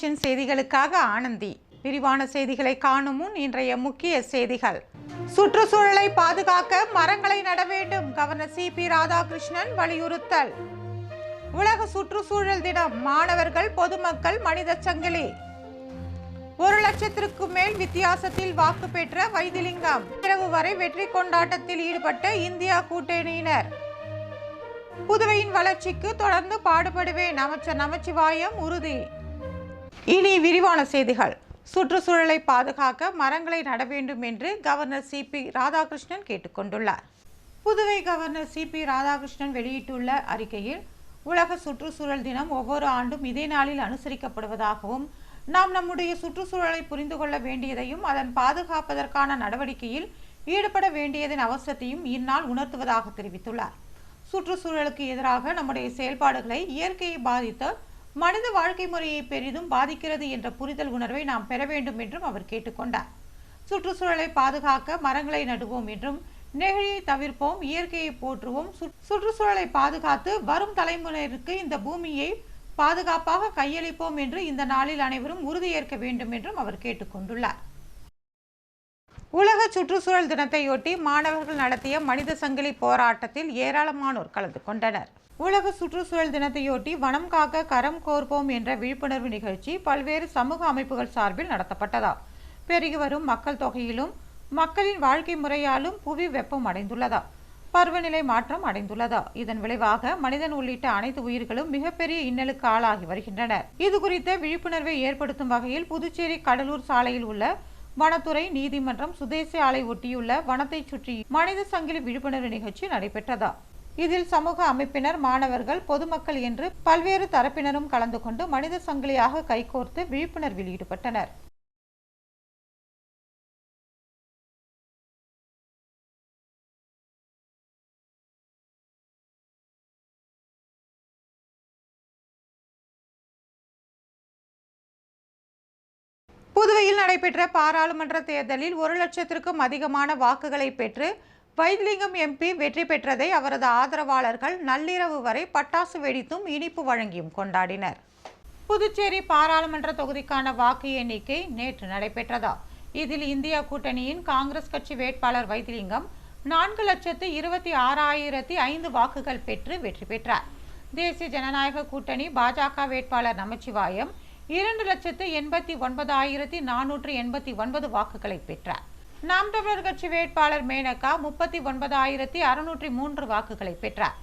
Nation செய்திகளுக்காக ஆனந்தி. விரிவான செய்திகளை காணும் முன் இன்றைய முக்கிய செய்திகள். சுற்றுச்சூழலை பாதுகாக்க மரங்களை நட வேண்டும் கவர்னர் சி. பி. ராதாகிருஷ்ணன் வலியுறுத்தல். உலக சுற்றுச்சூழல் தினம் மாணவர்கள் பொதுமக்கள் மனித சங்கிலி. ஒரு லட்சத்திற்கு மேல் வித்தியாசத்தில் வாக்கு பெற்ற வைத்திலிங்கம். இரவு வரை வெற்றி கொண்டாட்டத்தில் ஈடுபட்ட இந்தியா கூட்டணியினர். புதுவையின் வளர்ச்சிக்கு தொடர்ந்து பாடுபடுவேன் அமைச்சர் நமச்சிவாயம் உறுதி. இனி விரிவான செய்திகள். சுற்றுச்சூழலை பாதுகாக்க மரங்களை நட வேண்டும் என்று கவர்னர் சி. பி. ராதாகிருஷ்ணன் கேட்டுக்கொண்டுள்ளார் Puduvai governor C. P. Radhakrishnan வெளியிட்டுள்ள அறிக்கையில் உலக சுற்றுச்சூழல் தினம் ஒவ்வொரு ஆண்டும் இதே நாளில் அனுசரிக்கப்படுவதாகவும் நாம் நம்முடைய சுற்றுச்சூழலை புரிந்து கொள்ள வேண்டியதையும் அதன் பாதுகாப்பதற்கான நடவடிக்கையில் ஈடுபட வேண்டியதன் அவசியத்தையும் இந்நாள் உணர்த்துவதாக தெரிவித்துள்ளார். சுற்றுச்சூழலுக்கு எதிராக நம்முடைய செயல்பாடுகளை இயற்கையை பாதித்த மனித வாழ்க்கை முறையை பெரிதும் பாதிக்கிறது என்ற புரிதல் உணர்வை நாம் பெற வேண்டும் என்றும் அவர் கேட்டுக்கொண்டார். சுற்றுச்சூழலை பாதுகாக்க மரங்களை நடுவோம் என்றும் நெகிழியை தவிர்ப்போம் இயற்கையை போற்றுவோம். சுற்றுச்சூழலை பாதுகாத்து வரும் தலைமுறையினருக்கு இந்த பூமியை பாதுகாப்பாக கையளிப்போம் என்று இந்த நாளில் அனைவரும் உறுதியேற்க வேண்டும் என்றும் அவர் கேட்டுக்கொண்டுள்ளார். உலக சுற்றுச்சூழல் தினத்தையொட்டி மாணவர்கள் நடத்திய மனித சங்கிலி போராட்டத்தில் ஏராளமானோர் கலந்து கொண்டனர். உலக சுற்றுச்சூழல் தினத்தையொட்டி வனம் காக்க கரம் கோர்ப்போம் என்ற விழிப்புணர்வு நிகழ்ச்சி பல்வேறு சமூக அமைப்புகள் சார்பில் நடத்தப்பட்டதா பெருகி வரும் மக்கள் தொகையிலும் மக்களின் வாழ்க்கை முறையாலும் புவி வெப்பம் அடைந்துள்ளதா பருவநிலை மாற்றம் அடைந்துள்ளதா இதன் விளைவாக மனிதன் உள்ளிட்ட அனைத்து உயிர்களும் மிகப்பெரிய இன்னலுக்கு ஆளாகி வருகின்றனர். இது குறித்த விழிப்புணர்வை ஏற்படுத்தும் வகையில் புதுச்சேரி கடலூர் சாலையில் உள்ள வனத்துறை நீதிமன்றம் சுதேசி ஆலை ஒட்டியுள்ள வனத்தை சுற்றி மனித சங்கிலி விழிப்புணர்வு நிகழ்ச்சி நடைபெற்றதா. இதில் சமூக அமைப்பினர் மாணவர்கள் பொதுமக்கள் என்று பல்வேறு தரப்பினரும் கலந்து கொண்டு மனித சங்கிலியாக கைகோர்த்து விழிப்புணர்வில் ஈடுபட்டனர். புதுவையில் நடைபெற்ற பாராளுமன்ற தேர்தலில் ஒரு லட்சத்திற்கும் அதிகமான வாக்குகளை பெற்று வைத்திலிங்கம் எம்பி வெற்றி பெற்றதை அவரது ஆதரவாளர்கள் நள்ளிரவு வரை பட்டாசு வெடித்தும் இனிப்பு வழங்கியும் கொண்டாடினர். புதுச்சேரி பாராளுமன்ற தொகுதிக்கான வாக்கு எண்ணிக்கை நேற்று நடைபெற்றதா? இதில் இந்தியா கூட்டணியின் காங்கிரஸ் கட்சி வேட்பாளர் வைத்திலிங்கம் நான்கு லட்சத்து இருபத்தி ஆறாயிரத்தி ஐந்து வாக்குகள் பெற்று வெற்றி பெற்றார். தேசிய ஜனநாயக கூட்டணி பாஜக வேட்பாளர் நமச்சிவாயம் இரண்டு லட்சத்து எண்பத்தி ஒன்பதாயிரத்தி நானூற்று எண்பத்தி ஒன்பது வாக்குகளை பெற்றார். நாம் தமிழர் கட்சி வேட்பாளர் மேனகா முப்பத்தி ஒன்பதாயிரத்தி அறுநூற்றி மூன்று வாக்குகளை பெற்றார்.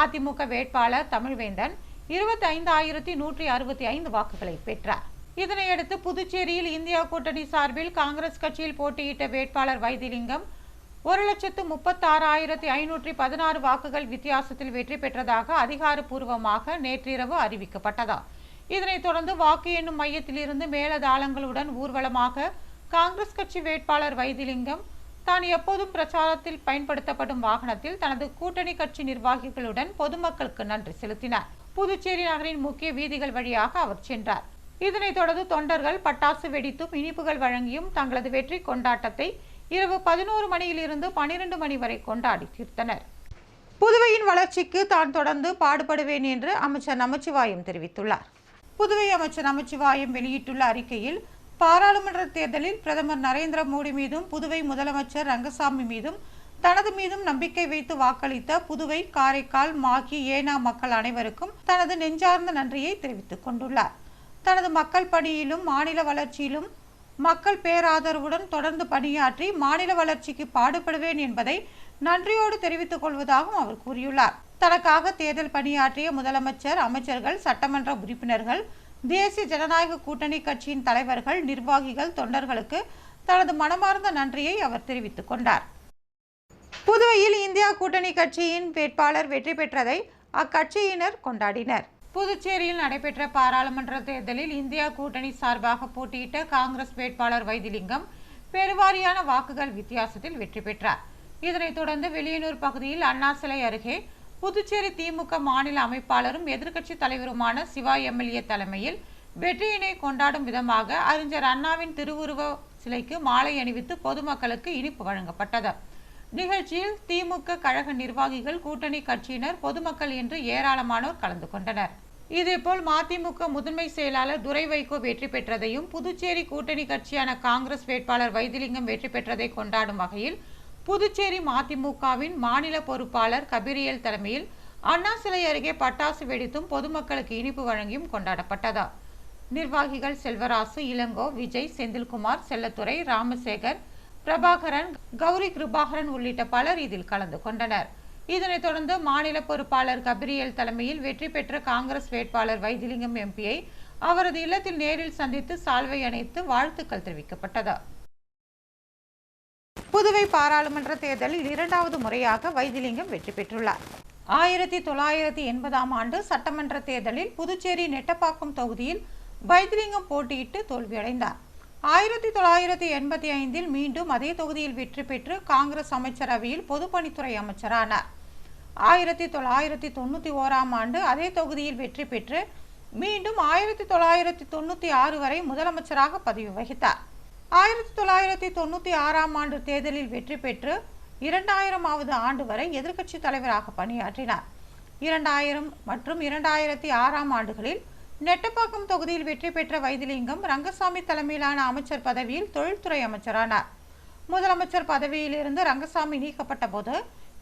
அதிமுக வேட்பாளர் தமிழ்வேந்தன் இருபத்தி ஐந்தாயிரத்தி நூற்றி அறுபத்தி ஐந்து வாக்குகளை பெற்றார். இதனையடுத்து புதுச்சேரியில் இந்தியா கூட்டணி சார்பில் காங்கிரஸ் கட்சியில் போட்டியிட்ட வேட்பாளர் வைத்திலிங்கம் ஒரு லட்சத்து முப்பத்தாறாயிரத்தி ஐநூற்றி பதினாறு வாக்குகள் வித்தியாசத்தில் வெற்றி பெற்றதாக அதிகாரப்பூர்வமாக நேற்றிரவு அறிவிக்கப்பட்டதா இதனைத் தொடர்ந்து வாக்கு எண்ணும் மையத்திலிருந்து மேலதாளங்களுடன் ஊர்வலமாக காங்கிரஸ் கட்சி வேட்பாளர் வைத்திலிங்கம் தான் எப்போதும் பிரச்சாரத்தில் பயன்படுத்தப்படும் வாகனத்தில் தனது கூட்டணி கட்சி நிர்வாகிகளுடன் பொதுமக்களுக்கு நன்றி செலுத்தினார். புதுச்சேரி நகரின் முக்கிய வீதிகள் வழியாக அவர் சென்றார். இதனைத் தொடர்ந்து தொண்டர்கள் பட்டாசு வெடித்தும் இனிப்புகள் வழங்கியும் தங்களது வெற்றி கொண்டாட்டத்தை இரவு பதினோரு மணியிலிருந்து பனிரெண்டு மணி வரை கொண்டாடி தீர்த்தனர். புதுவையின் வளர்ச்சிக்கு தான் தொடர்ந்து பாடுபடுவேன் என்று அமைச்சர் நமச்சிவாயம் தெரிவித்துள்ளார். புதுவை அமைச்சர் நமச்சிவாயம் வெளியிட்டுள்ள அறிக்கையில் பாராளுமன்ற தேர்தலில் பிரதமர் நரேந்திர மோடி மீதும் புதுவை முதலமைச்சர் ரங்கசாமி மீதும் தனது மீதும் நம்பிக்கை வைத்து வாக்களித்த புதுவை காரைக்கால் மாகி ஏனா மக்கள் அனைவருக்கும் தனது நெஞ்சார்ந்த நன்றியை தெரிவித்துக் கொண்டுள்ளார். தனது மக்கள் பணியிலும் மாநில வளர்ச்சியிலும் மக்கள் பேராதரவுடன் தொடர்ந்து பணியாற்றி மாநில வளர்ச்சிக்கு பாடுபடுவேன் என்பதை நன்றியோடு தெரிவித்துக் கொள்வதாகவும் அவர் கூறியுள்ளார். தனக்காக தேர்தல் பணியாற்றிய முதலமைச்சர் அமைச்சர்கள் சட்டமன்ற உறுப்பினர்கள் தேசிய ஜனநாயக கூட்டணி கட்சியின் தலைவர்கள் நிர்வாகிகள் தொண்டர்களுக்கு தனது மனமார்ந்த நன்றியை அவர் தெரிவித்துக் கொண்டார். புதுவையில் இந்தியா கூட்டணி கட்சியின் வேட்பாளர் வெற்றி பெற்றதை அக்கட்சியினர் கொண்டாடினர். புதுச்சேரியில் நடைபெற்ற பாராளுமன்ற தேர்தலில் இந்தியா கூட்டணி சார்பாக போட்டியிட்ட காங்கிரஸ் வேட்பாளர் வைத்திலிங்கம் பெருவாரியான வாக்குகள் வித்தியாசத்தில் வெற்றி பெற்றார். இதனைத் தொடர்ந்து வெளியனூர் பகுதியில் அண்ணா சிலை அருகே புதுச்சேரி திமுக மாநில அமைப்பாளரும் எதிர்க்கட்சி தலைவருமான சிவா எம்எல்ஏ தலைமையில் வெற்றியினை கொண்டாடும் விதமாக அறிஞர் அண்ணாவின் திருவுருவ சிலைக்கு மாலை அணிவித்து பொதுமக்களுக்கு இனிப்பு வழங்கப்பட்டது. நிகழ்ச்சியில் திமுக கழக நிர்வாகிகள் கூட்டணி கட்சியினர் பொதுமக்கள் என்று ஏராளமானோர் கலந்து கொண்டனர். இதேபோல் மதிமுக முதன்மை செயலாளர் துரை வைகோ வெற்றி பெற்றதையும் புதுச்சேரி கூட்டணி கட்சியான காங்கிரஸ் வேட்பாளர் வைத்திலிங்கம் வெற்றி பெற்றதை கொண்டாடும் வகையில் புதுச்சேரி மதிமுகவின் மாநில பொறுப்பாளர் கபிரியல் தலைமையில் அண்ணா சிலை அருகே பட்டாசு வெடித்தும் பொதுமக்களுக்கு இனிப்பு வழங்கியும் கொண்டாடப்பட்டதா. நிர்வாகிகள் செல்வராசு இளங்கோ விஜய் செந்தில்குமார் செல்லத்துறை ராமசேகர் பிரபாகரன் கௌரி கிருபாகரன் உள்ளிட்ட பலர் இதில் கலந்து கொண்டனர். இதனைத் தொடர்ந்து மாநில பொறுப்பாளர் கபிரியல் தலைமையில் வெற்றி பெற்ற காங்கிரஸ் வேட்பாளர் வைத்திலிங்கம் எம்பியை அவரது இல்லத்தில் நேரில் சந்தித்து சால்வை அணைத்து வாழ்த்துக்கள் தெரிவிக்கப்பட்டது. புதுவை பாராளுமன்ற தேர்தலில் இரண்டாவது முறையாக வைத்திலிங்கம் வெற்றி பெற்றுள்ளார். ஆயிரத்தி தொள்ளாயிரத்தி எண்பதாம் ஆண்டு சட்டமன்ற தேர்தலில் புதுச்சேரி நெட்டப்பாக்கம் தொகுதியில் வைத்திலிங்கம் போட்டியிட்டு தோல்வியடைந்தார். ஆயிரத்தி தொள்ளாயிரத்தி எண்பத்தி ஐந்தில் மீண்டும் அதே தொகுதியில் வெற்றி பெற்று காங்கிரஸ் அமைச்சரவையில் பொதுப்பணித்துறை அமைச்சரானார். ஆயிரத்தி தொள்ளாயிரத்தி தொண்ணூற்றி ஓராம் ஆண்டு அதே தொகுதியில் வெற்றி பெற்று மீண்டும் ஆயிரத்தி தொள்ளாயிரத்தி தொண்ணூற்றி ஆறு வரை முதலமைச்சராக பதவி வகித்தார். ஆயிரத்தி தொள்ளாயிரத்தி தொண்ணூற்றி ஆறாம் ஆண்டு தேர்தலில் வெற்றி பெற்று இரண்டாயிரமாவது ஆண்டு வரை எதிர்க்கட்சி தலைவராக பணியாற்றினார். இரண்டாயிரம் மற்றும் இரண்டாயிரத்தி ஆறாம் ஆண்டுகளில் நெட்டப்பாக்கம் தொகுதியில் வெற்றி பெற்ற வைத்திலிங்கம் ரங்கசாமி தலைமையிலான அமைச்சர் பதவியில் தொழில்துறை அமைச்சரானார். முதலமைச்சர் பதவியிலிருந்து ரங்கசாமி நீக்கப்பட்ட போது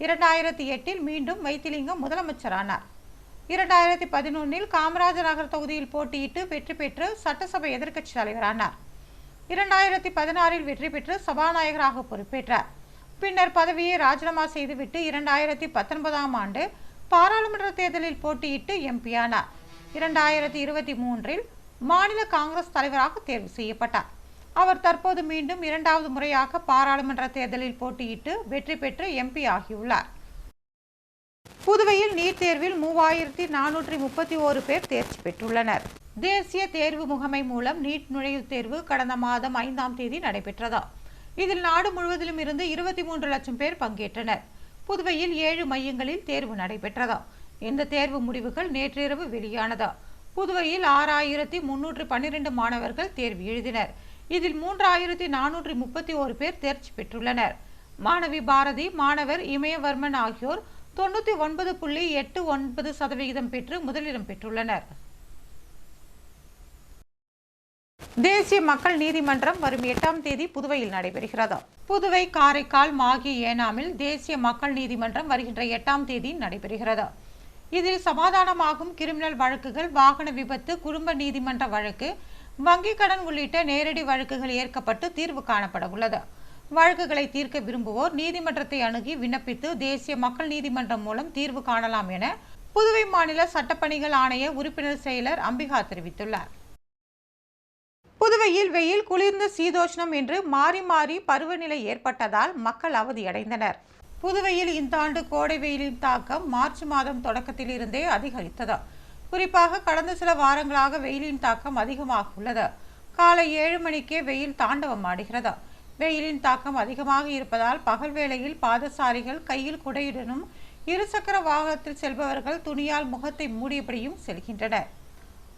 இரண்டாயிரத்தி எட்டில் மீண்டும் வைத்திலிங்கம் முதலமைச்சரானார். இரண்டாயிரத்தி பதினொன்னில் காமராஜர் நகர் தொகுதியில் போட்டியிட்டு வெற்றி பெற்று சட்டசபை எதிர்க்கட்சி தலைவரானார். இரண்டாயிரத்தி பதினாறில் வெற்றி பெற்று சபாநாயகராக பொறுப்பேற்றார். பின்னர் பதவியை ராஜினாமா செய்துவிட்டு இரண்டாயிரத்தி பத்தொன்பதாம் ஆண்டு பாராளுமன்ற தேர்தலில் போட்டியிட்டு எம்பியானார் இரண்டாயிரத்தி இருபத்தி மூன்றில் மாநில காங்கிரஸ் தலைவராக தேர்வு செய்யப்பட்டார். அவர் தற்போது மீண்டும் இரண்டாவது முறையாக பாராளுமன்ற தேர்தலில் போட்டியிட்டு வெற்றி பெற்று எம்பி ஆகியுள்ளார். புதுவையில் நீட் தேர்வில் மூவாயிரத்தி நானூற்றி முப்பத்தி ஓரு பேர் தேர்ச்சி பெற்றுள்ளனர். தேசிய தேர்வு முகமை மூலம் நீட் நுழைவுத் தேர்வு கடந்த மாதம் ஐந்தாம் தேதி நடைபெற்றதா. இதில் நாடு முழுவதிலும் இருந்து இருபத்தி மூன்று லட்சம் பேர் பங்கேற்றனர். புதுவையில் ஏழு மையங்களில் தேர்வு நடைபெற்றதா. இந்த தேர்வு முடிவுகள் நேற்றிரவு வெளியானதா. புதுவையில் ஆறாயிரத்தி முன்னூற்று பன்னிரண்டு மாணவர்கள் தேர்வு எழுதினர். இதில் மூன்றாயிரத்தி நானூற்றி முப்பத்தி ஓரு பேர் தேர்ச்சி பெற்றுள்ளனர். மாணவி பாரதி மாணவர் இமயவர்மன் ஆகியோர் தொண்ணூற்றி ஒன்பது புள்ளி எட்டு ஒன்பது சதவிகிதம் பெற்று முதலிடம் பெற்றுள்ளனர். தேசிய மக்கள் நீதிமன்றம் வரும் எட்டாம் தேதி புதுவையில் நடைபெறுகிறது. புதுவை காரைக்கால் மாகி ஏனாமில் தேசிய மக்கள் நீதிமன்றம் வருகின்ற எட்டாம் தேதி நடைபெறுகிறது. இதில் சமாதானமாகும் கிரிமினல் வழக்குகள் வாகன விபத்து குடும்ப நீதிமன்ற வழக்கு வங்கிக் கடன் உள்ளிட்ட நேரடி வழக்குகள் ஏற்கப்பட்டு தீர்வு காணப்பட உள்ளது. வழக்குகளை தீர்க்க விரும்புவோர் நீதிமன்றத்தை அணுகி விண்ணப்பித்து தேசிய மக்கள் நீதிமன்றம் மூலம் தீர்வு காணலாம் என புதுவை மாநில சட்டப்பணிகள் ஆணைய உறுப்பினர் செயலர் அம்பிகா தெரிவித்துள்ளார். புதுவையில் வெயில் குளிர்ந்த சீதோஷ்ணம் என்று மாறி மாறி பருவநிலை ஏற்பட்டதால் மக்கள் அவதியடைந்தனர். புதுவையில் இந்த ஆண்டு கோடை வெயிலின் தாக்கம் மார்ச் மாதம் தொடக்கத்தில் இருந்தே அதிகரித்தது. குறிப்பாக கடந்த சில வாரங்களாக வெயிலின் தாக்கம் அதிகமாக உள்ளது. காலை ஏழு மணிக்கே வெயில் தாண்டவம் ஆடுகிறது. வெயிலின் தாக்கம் அதிகமாக இருப்பதால் பகல் வேளையில் பாதசாரிகள் கையில் குடையுடனும் இருசக்கர வாகனத்தில் செல்பவர்கள் துணியால் முகத்தை மூடியபடியும் செல்கின்றனர்.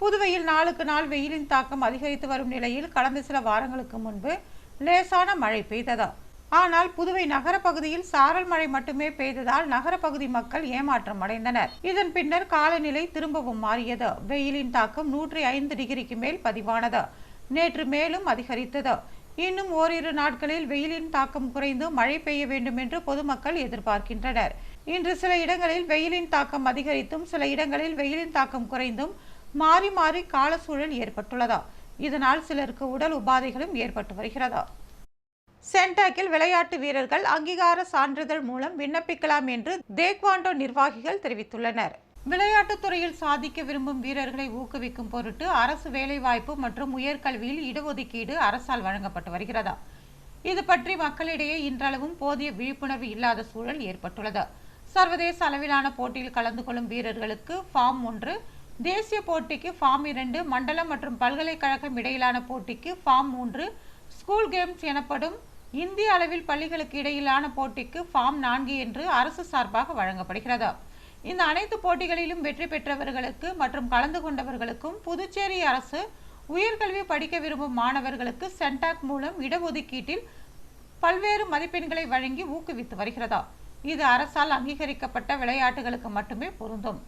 புதுவையில் நாளுக்கு நாள் வெயிலின் தாக்கம் அதிகரித்து வரும் நிலையில் கடந்த சில வாரங்களுக்கு முன்பு லேசான மழை பெய்தது. ஆனால் புதுவை நகர பகுதியில் சாரல் மழை மட்டுமே பெய்ததால் நகர பகுதி மக்கள் ஏமாற்றம் அடைந்தனர். இதன் பின்னர் காலநிலை திரும்பவும் மாறியது. வெயிலின் தாக்கம் நூற்றி ஐந்து டிகிரிக்கு மேல் பதிவானது. நேற்று மேலும் அதிகரித்தது. இன்னும் ஓரிரு நாட்களில் வெயிலின் தாக்கம் குறைந்து மழை பெய்ய வேண்டும் என்று பொதுமக்கள் எதிர்பார்க்கின்றனர். இன்று சில இடங்களில் வெயிலின் தாக்கம் அதிகரித்தும் சில இடங்களில் வெயிலின் தாக்கம் குறைந்தும் மாறி மாறி கால சூழல் ஏற்பட்டுள்ளதா? இதனால் சிலருக்கு உடல் உபாதைகளும் ஏற்பட்டு வருகிறதா? சென்டாக்கில் விளையாட்டு வீரர்கள் அங்கீகார சான்றிதழ் மூலம் விண்ணப்பிக்கலாம் என்று தேக்வாண்டோ நிர்வாகிகள் தெரிவித்துள்ளனர். விளையாட்டுத் துறையில் சாதிக்க விரும்பும் வீரர்களை ஊக்குவிக்கும் பொருட்டு அரசு வேலைவாய்ப்பு மற்றும் உயர்கல்வியில் இடஒதுக்கீடு அரசால் வழங்கப்பட்டு வருகிறதா? இது பற்றி மக்களிடையே இன்றளவும் போதிய விழிப்புணர்வு இல்லாத சூழல் ஏற்பட்டுள்ளது. சர்வதேச அளவிலான போட்டியில் கலந்து கொள்ளும் வீரர்களுக்கு ஃபார்ம் ஒன்று தேசிய போட்டிக்கு ஃபார்ம் இரண்டு மண்டலம் மற்றும் பல்கலைக்கழகம் இடையிலான போட்டிக்கு ஃபார்ம் மூன்று ஸ்கூல் கேம்ஸ் எனப்படும் இந்திய அளவில் பள்ளிகளுக்கு இடையிலான போட்டிக்கு ஃபார்ம் நான்கு என்று அரசு சார்பாக வழங்கப்படுகிறது. இந்த அனைத்து போட்டிகளிலும் வெற்றி பெற்றவர்களுக்கு மற்றும் கலந்து கொண்டவர்களுக்கும் புதுச்சேரி அரசு உயர்கல்வி படிக்க விரும்பும் மாணவர்களுக்கு சென்டாக் மூலம் இடஒதுக்கீட்டில் பல்வேறு மதிப்பெண்களை வழங்கி ஊக்குவித்து வருகிறதா. இது அரசால் அங்கீகரிக்கப்பட்ட விளையாட்டுகளுக்கு மட்டுமே பொருந்தும்.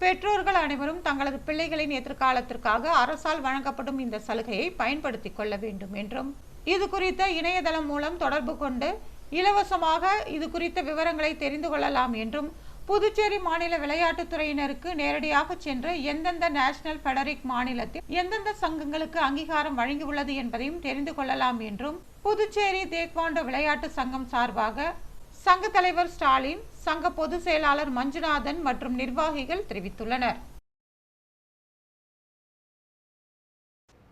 பெற்றோர்கள் அனைவரும் தங்களது பிள்ளைகளின் எதிர்காலத்திற்காக அரசால் வழங்கப்படும் இந்த சலுகையை பயன்படுத்திக் கொள்ள வேண்டும் என்றும் இது குறித்த இணையதளம் மூலம் தொடர்பு கொண்டு இலவசமாக இது குறித்த விவரங்களை தெரிந்து கொள்ளலாம் என்றும் புதுச்சேரி மாநில விளையாட்டுத்துறையினருக்கு நேரடியாக சென்று எந்தெந்த நேஷனல் ஃபெடரிக் மாநிலத்தில் எந்தெந்த சங்கங்களுக்கு அங்கீகாரம் வழங்கியுள்ளது என்பதையும் தெரிந்து கொள்ளலாம் என்றும் புதுச்சேரி தேக்வாண்டோ விளையாட்டு சங்கம் சார்பாக சங்க தலைவர் ஸ்டாலின் சங்க பொதுச் செயலாளர் மஞ்சுநாதன் மற்றும் நிர்வாகிகள் தெரிவித்துள்ளனர்.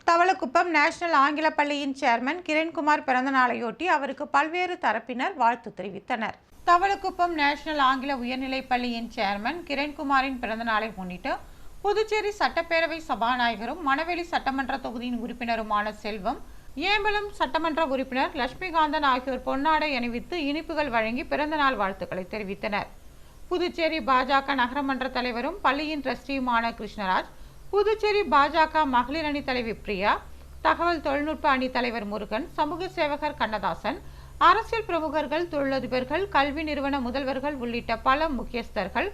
தவளக்குப்பம் நேஷனல் ஆங்கில பள்ளியின் சேர்மன் கிரண்குமார் பிறந்த நாளையொட்டி அவருக்கு பல்வேறு தரப்பினர் வாழ்த்து தெரிவித்தனர். தவளக்குப்பம் நேஷனல் ஆங்கில உயர்நிலைப் பள்ளியின் சேர்மன் கிரண்குமாரின் பிறந்த நாளை முன்னிட்டு புதுச்சேரி சட்டப்பேரவை சபாநாயகரும் மணவெளி சட்டமன்ற தொகுதியின் உறுப்பினருமான செல்வம் ஏம்பலம் சட்டமன்ற உறுப்பினர் லட்சுமிகாந்தன் ஆகியோர் பொன்னாடை அணிவித்து இனிப்புகள் வழங்கி பிறந்தநாள் வாழ்த்துக்களை தெரிவித்தனர். புதுச்சேரி பாஜக நகரமன்ற தலைவரும் பள்ளியின் ட்ரஸ்டியுமான கிருஷ்ணராஜ் புதுச்சேரி பாஜக மகளிர் அணி தலைவி பிரியா தகவல் தொழில்நுட்ப அணி தலைவர் முருகன் சமூக சேவகர் கண்ணதாசன் அரசியல் பிரமுகர்கள் தொழிலதிபர்கள் கல்வி நிறுவன முதல்வர்கள் உள்ளிட்ட பல முக்கியஸ்தர்கள்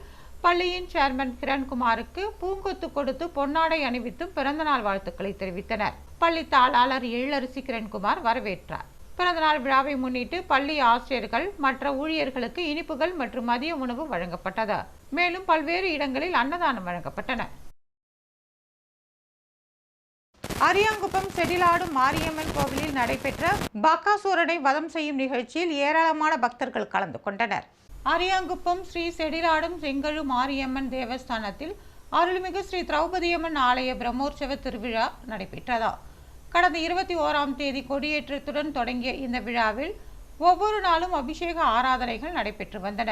பள்ளியின் சேர்மன் கிரண்குமாருக்கு பூங்கொத்து கொடுத்து பொன்னாடை அணிவித்தும் பிறந்தநாள் வாழ்த்துக்களை தெரிவித்தனர். பள்ளி தாளாளர் எழிலரசி கிரண்குமார் வரவேற்றார் பிறந்தநாள் விழாவை முன்னிட்டு பள்ளி ஆசிரியர்கள் மற்ற ஊழியர்களுக்கு இனிப்புகள் மற்றும் மதிய உணவு வழங்கப்பட்டது. மேலும் பல்வேறு இடங்களில் அன்னதானம் வழங்கப்பட்டன. அரியாங்குப்பம் செடிலாடு மாரியம்மன் கோவிலில் நடைபெற்ற பக்காசூரனை வதம் செய்யும் நிகழ்ச்சியில் ஏராளமான பக்தர்கள் கலந்து கொண்டனர். அரியாங்குப்பம் ஸ்ரீ செடிலாடும் செங்கழு மாரியம்மன் தேவஸ்தானத்தில் அருள்மிகு ஸ்ரீ திரௌபதியம்மன் ஆலய பிரம்மோற்சவ திருவிழா நடைபெற்றதா. கடந்த இருபத்தி ஓராம் தேதி கொடியேற்றத்துடன் தொடங்கிய இந்த விழாவில் ஒவ்வொரு நாளும் அபிஷேக ஆராதனைகள் நடைபெற்று வந்தன.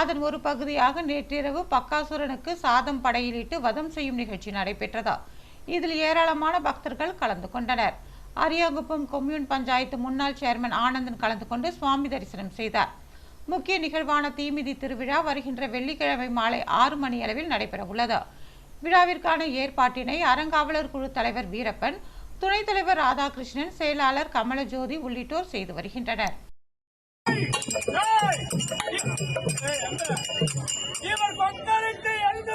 அதன் ஒரு பகுதியாக நேற்றிரவு பக்காசுரனுக்கு சாதம் படையிலிட்டு வதம் செய்யும் நிகழ்ச்சி நடைபெற்றதா. இதில் ஏராளமான பக்தர்கள் கலந்து கொண்டனர். அரியாங்குப்பம் கொம்யூன் பஞ்சாயத்து முன்னாள் சேர்மன் ஆனந்தன் கலந்து கொண்டு சுவாமி தரிசனம் செய்தார். முக்கிய நிகழ்வான தீமிதி திருவிழா வருகின்ற வெள்ளிக்கிழமை மாலை ஆறு மணி அளவில் நடைபெற உள்ளது விழாவிற்கான ஏற்பாட்டினை அறங்காவலர் குழு தலைவர் வீரப்பன் துணைத் தலைவர் ராதாகிருஷ்ணன் செயலாளர் கமலஜோதி உள்ளிட்டோர் செய்து வருகின்றனர். இவர் பக்தருக்கு எழுந்து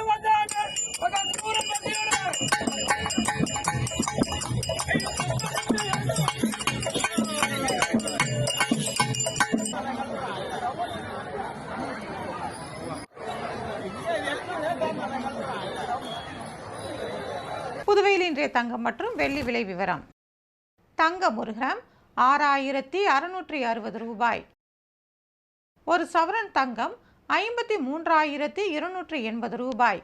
புதுவையில் இன்றைய தங்கம் மற்றும் வெள்ளி விலை விவரம். தங்கம் ஒரு கிராம் ஆறாயிரத்தி அறுநூற்றி அறுபது ரூபாய். ஒரு சவரன் தங்கம் ஐம்பத்தி மூன்றாயிரத்தி இருநூற்றி எண்பது ரூபாய்.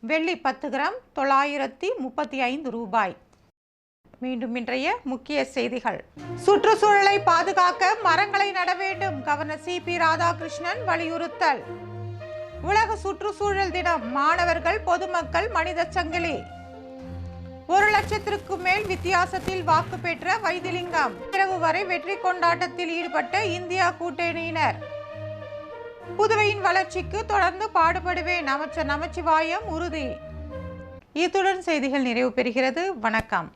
வெள்ளி பத்து கிராம் தொள்ளாயிரத்தி முப்பத்தி ஐந்து ரூபாய். மீண்டும் இன்றைய முக்கிய செய்திகள். சுற்றுச்சூழலை பாதுகாக்க மரங்களை நட வேண்டும் கவர்னர் சி பி ராதாகிருஷ்ணன் வலியுறுத்தல். உலக சுற்றுச்சூழல் தினம் மாணவர்கள் பொதுமக்கள் மனித சங்கிலி. ஒரு லட்சத்திற்கு மேல் வித்தியாசத்தில் வாக்கு பெற்ற வைத்திலிங்கம். இரவு வரை வெற்றி கொண்டாட்டத்தில் ஈடுபட்ட இந்தியா கூட்டணியினர். புதுவையின் வளர்ச்சிக்கு தொடர்ந்து பாடுபடுவேன் அமைச்சர் நமச்சிவாயம் உறுதி. இத்துடன் செய்திகள் நிறைவு பெறுகிறது. வணக்கம்.